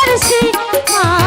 সুখের সীমানা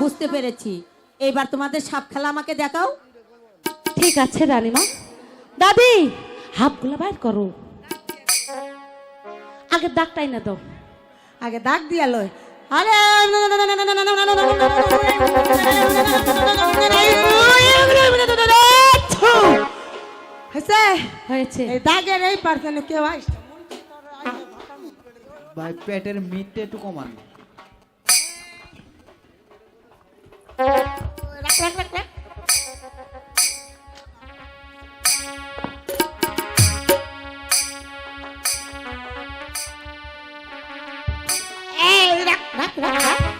বুঝতে পেরেছি। এবার তোমাদের সাপ খেলা আমাকে দেখাও। ঠিক আছে রানীমা। দাদি হাফগুলো বাইর করো আগে দাগটাই না দাও আগে দাগ দিয়া লয় আরে হয়েছে হয়েছে এই দাগের এই পার্সেন্ট কেউ আইস ভাই পেটের মিটটা একটু কমান rắc rắc rắc